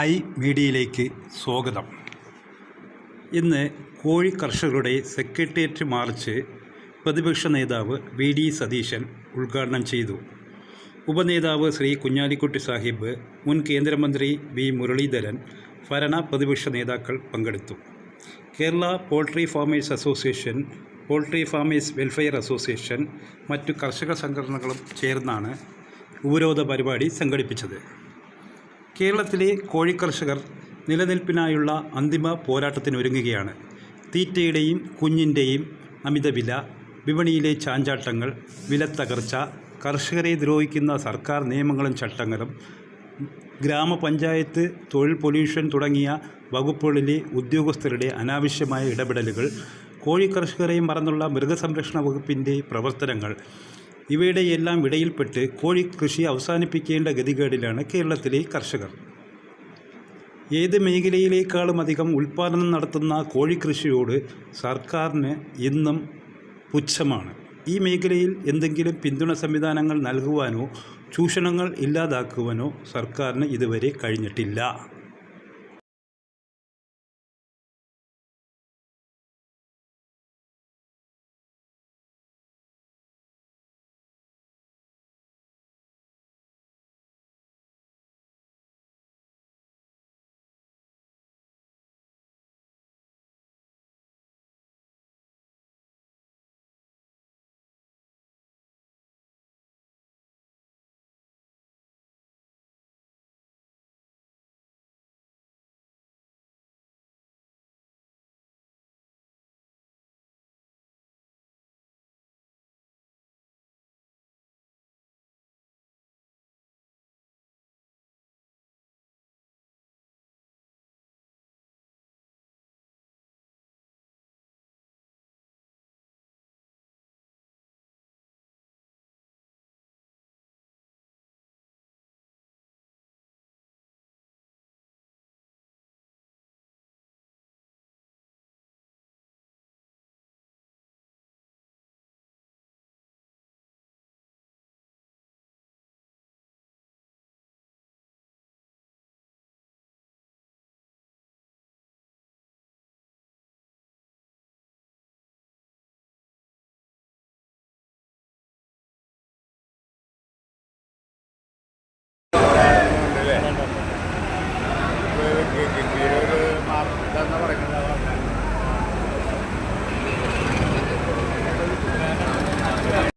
I മീഡിയയിലേക്ക് സ്വാഗതം. ഇന്ന് കോഴി കർഷകരുടെ സെക്രട്ടേറിയറ്റ് മാർച്ച് പ്രതിപക്ഷ നേതാവ് വി ഡി സതീശൻ ഉദ്ഘാടനം ചെയ്തു. ഉപനേതാവ് ശ്രീ കുഞ്ഞാലിക്കുട്ടി സാഹിബ് മുൻ കേന്ദ്രമന്ത്രി വി മുരളീധരൻ ഭരണ പ്രതിപക്ഷ നേതാക്കൾ പങ്കെടുത്തു. Kerala poultry farmers association poultry farmers welfare association മറ്റു കർഷക സംഘടനകളും ചേർന്നാണ് ഉപരോധ പരിപാടി സംഘടിപ്പിച്ചത്. കേരളത്തിലെ കോഴിക്കർഷകർ നിലനിൽപ്പിനായുള്ള അന്തിമ പോരാട്ടത്തിനൊരുങ്ങുകയാണ്. തീറ്റയുടെയും കുഞ്ഞിന്റെയും അമിതവില വിപണിയിലെ ചാഞ്ചാട്ടങ്ങൾ വിലത്തകർച്ച കർഷകരെ ദ്രോഹിക്കുന്ന സർക്കാർ നിയമങ്ങളും ചട്ടങ്ങളും ഗ്രാമപഞ്ചായത്ത് തൊഴിൽ പൊല്യൂഷൻ തുടങ്ങിയ വകുപ്പുകളിലെ ഉദ്യോഗസ്ഥരുടെ അനാവശ്യമായ ഇടപെടലുകൾ കോഴിക്കർഷകരെ മറന്നുള്ള മൃഗസംരക്ഷണ വകുപ്പിന്റെ പ്രവർത്തനങ്ങൾ ഇവയുടെ എല്ലാം ഇടയിൽപ്പെട്ട് കൃഷി അവസാനിപ്പിക്കേണ്ട ഗതികേടിലാണ് കേരളത്തിലെ കർഷകർ. ഏത് മേഖലയിലേക്കാളും അധികം ഉൽപ്പാദനം നടത്തുന്ന കോഴിക്കൃഷിയോട് സർക്കാരിന് ഇന്നും പുച്ഛമാണ്. ഈ മേഖലയിൽ എന്തെങ്കിലും പിന്തുണ സംവിധാനങ്ങൾ നൽകുവാനോ ചൂഷണങ്ങൾ ഇല്ലാതാക്കുവാനോ സർക്കാരിന് ഇതുവരെ കഴിഞ്ഞിട്ടില്ല.